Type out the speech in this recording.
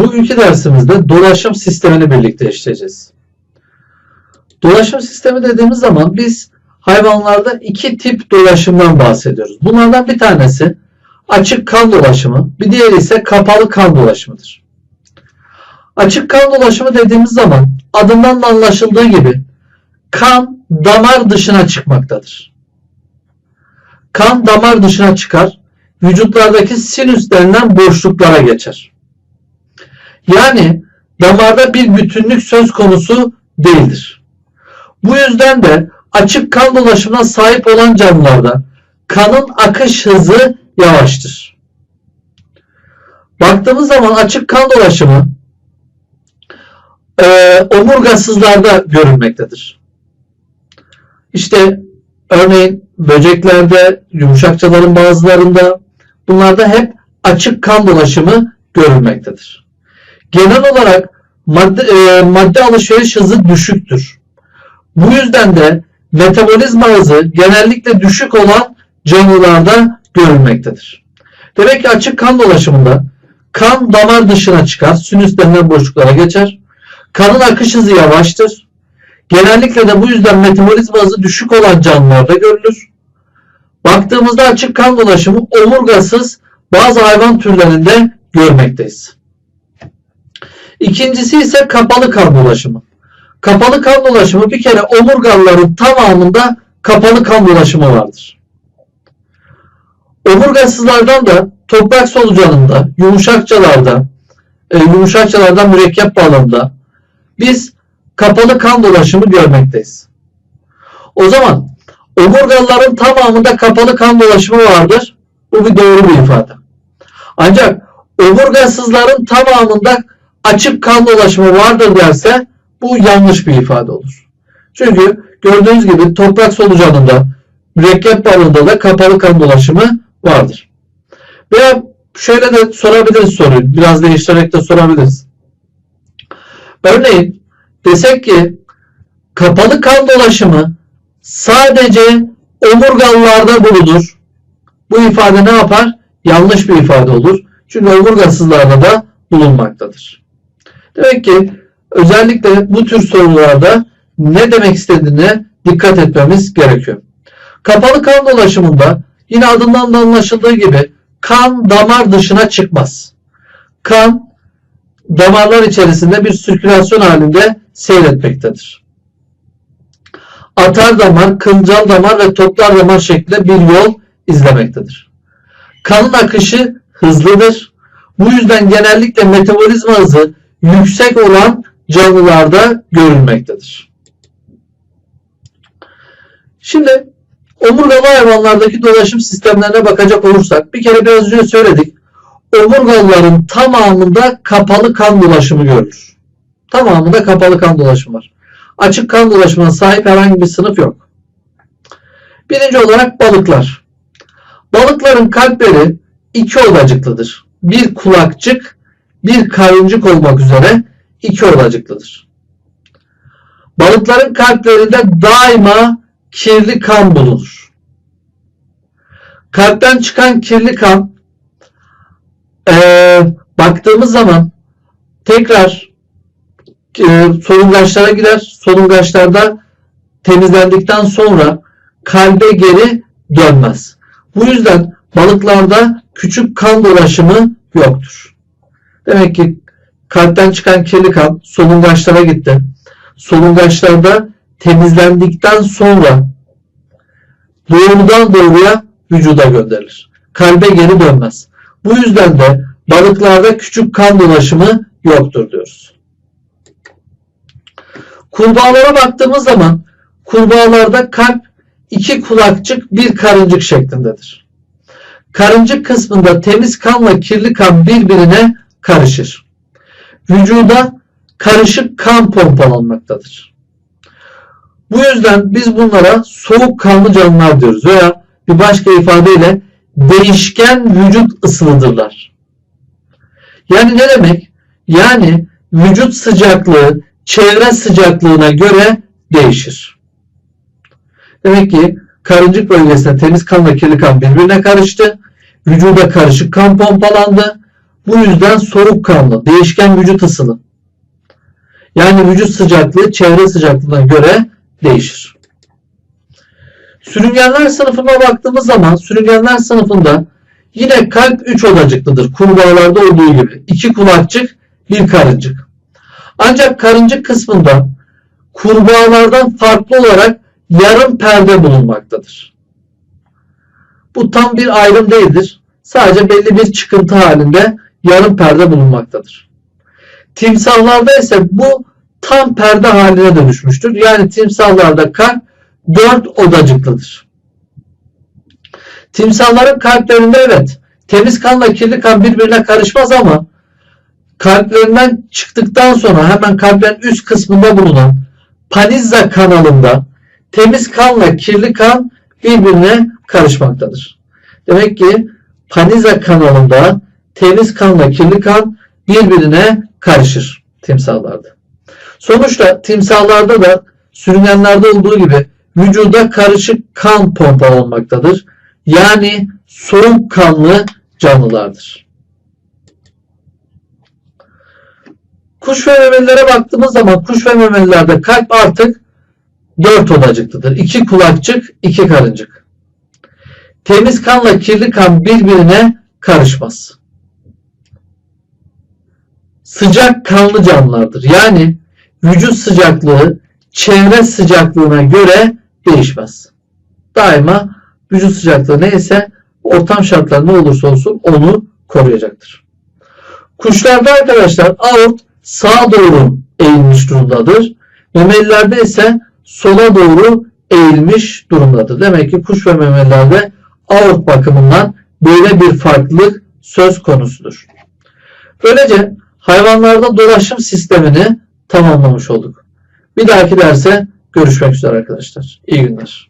Bugünkü dersimizde dolaşım sistemini birlikte işleyeceğiz. Dolaşım sistemi dediğimiz zaman biz hayvanlarda iki tip dolaşımdan bahsediyoruz. Bunlardan bir tanesi açık kan dolaşımı, bir diğeri ise kapalı kan dolaşımıdır. Açık kan dolaşımı dediğimiz zaman adından da anlaşıldığı gibi kan damar dışına çıkmaktadır. Kan damar dışına çıkar, vücutlardaki sinüs denilen boşluklara geçer. Yani damarda bir bütünlük söz konusu değildir. Bu yüzden de açık kan dolaşımına sahip olan canlılarda kanın akış hızı yavaştır. Baktığımız zaman açık kan dolaşımı e, omurgasızlarda görülmektedir. İşte örneğin böceklerde, yumuşakçaların bazılarında bunlarda hep açık kan dolaşımı görülmektedir. Genel olarak madde, e, madde alışveriş hızı düşüktür. Bu yüzden de metabolizma hızı genellikle düşük olan canlılarda görülmektedir. Demek ki açık kan dolaşımında kan damar dışına çıkar, sinüs denilen boşluklara geçer. Kanın akış hızı yavaştır. Genellikle de bu yüzden metabolizma hızı düşük olan canlılarda görülür. Baktığımızda açık kan dolaşımı omurgasız bazı hayvan türlerinde görmekteyiz. İkincisi ise kapalı kan dolaşımı. Kapalı kan dolaşımı bir kere omurgalıların tamamında kapalı kan dolaşımı vardır. Omurgasızlardan da toprak solucanında, yumuşakçalarda, e, yumuşakçalardan mürekkep balında biz kapalı kan dolaşımı görmekteyiz. O zaman omurgalıların tamamında kapalı kan dolaşımı vardır. Bu bir doğru bir ifade. Ancak omurgasızların tamamında açık kan dolaşımı vardır derse bu yanlış bir ifade olur. Çünkü gördüğünüz gibi toprak solucanında, mürekkep balığında da kapalı kan dolaşımı vardır. Veya şöyle de sorabiliriz soruyu. Biraz değiştirerek de sorabiliriz. Örneğin desek ki kapalı kan dolaşımı sadece omurgalılarda bulunur. Bu ifade ne yapar? Yanlış bir ifade olur. Çünkü omurgasızlarda da bulunmaktadır. Demek ki özellikle bu tür sorularda ne demek istediğine dikkat etmemiz gerekiyor. Kapalı kan dolaşımında yine adından da anlaşıldığı gibi kan damar dışına çıkmaz. Kan damarlar içerisinde bir sirkülasyon halinde seyretmektedir. Atar damar, kılcal damar ve toplar damar şeklinde bir yol izlemektedir. Kanın akışı hızlıdır. Bu yüzden genellikle metabolizma hızı yüksek olan canlılarda görülmektedir. Şimdi omurgalı hayvanlardaki dolaşım sistemlerine bakacak olursak bir kere biraz önce söyledik. Omurgalıların tamamında kapalı kan dolaşımı görülür. Tamamında kapalı kan dolaşımı var. Açık kan dolaşımına sahip herhangi bir sınıf yok. Birinci olarak balıklar. Balıkların kalpleri iki odacıklıdır. Bir kulakçık, bir karıncık olmak üzere iki odacıklıdır. Balıkların kalplerinde daima kirli kan bulunur. Kalpten çıkan kirli kan ee, baktığımız zaman tekrar e, solungaçlara gider. Solungaçlarda temizlendikten sonra kalbe geri dönmez. Bu yüzden balıklarda küçük kan dolaşımı yoktur. Demek ki kalpten çıkan kirli kan solungaçlara gitti. Solungaçlarda temizlendikten sonra doğrudan doğruya vücuda gönderilir. Kalbe geri dönmez. Bu yüzden de balıklarda küçük kan dolaşımı yoktur diyoruz. Kurbağalara baktığımız zaman kurbağalarda kalp iki kulakçık bir karıncık şeklindedir. Karıncık kısmında temiz kanla kirli kan birbirine karışır. Vücuda karışık kan pompalanmaktadır. Bu yüzden biz bunlara soğuk kanlı canlılar diyoruz veya bir başka ifadeyle değişken vücut ısılıdırlar. Yani ne demek? Yani vücut sıcaklığı çevre sıcaklığına göre değişir. Demek ki karıncık bölgesinde temiz kanla kirli kan birbirine karıştı. Vücuda karışık kan pompalandı. Bu yüzden soğukkanlı, değişken vücut ısılı. Yani vücut sıcaklığı çevre sıcaklığına göre değişir. Sürüngenler sınıfına baktığımız zaman sürüngenler sınıfında yine kalp 3 odacıklıdır. Kurbağalarda olduğu gibi. 2 kulakçık, bir karıncık. Ancak karıncık kısmında kurbağalardan farklı olarak yarım perde bulunmaktadır. Bu tam bir ayrım değildir. Sadece belli bir çıkıntı halinde yarım perde bulunmaktadır. Timsahlarda ise bu tam perde haline dönüşmüştür. Yani timsahlarda kalp dört odacıklıdır. Timsahların kalplerinde evet temiz kanla kirli kan birbirine karışmaz ama kalplerinden çıktıktan sonra hemen kalplerin üst kısmında bulunan Panizza kanalında temiz kanla kirli kan birbirine karışmaktadır. Demek ki Panizza kanalında temiz kanla kirli kan birbirine karışır timsahlarda. Sonuçta timsahlarda da sürüngenlerde olduğu gibi vücuda karışık kan pompalanmaktadır. Yani soğuk kanlı canlılardır. Kuş ve memelilere baktığımız zaman kuş ve memelilerde kalp artık dört odacıklıdır. İki kulakçık, iki karıncık. Temiz kanla kirli kan birbirine karışmaz. Sıcak kanlı canlılardır. Yani vücut sıcaklığı çevre sıcaklığına göre değişmez. Daima vücut sıcaklığı neyse ortam şartları ne olursa olsun onu koruyacaktır. Kuşlarda arkadaşlar aort sağa doğru eğilmiş durumdadır. Memelilerde ise sola doğru eğilmiş durumdadır. Demek ki kuş ve memelilerde aort bakımından böyle bir farklılık söz konusudur. Böylece hayvanlarda dolaşım sistemini tamamlamış olduk. Bir dahaki derse görüşmek üzere arkadaşlar. İyi günler.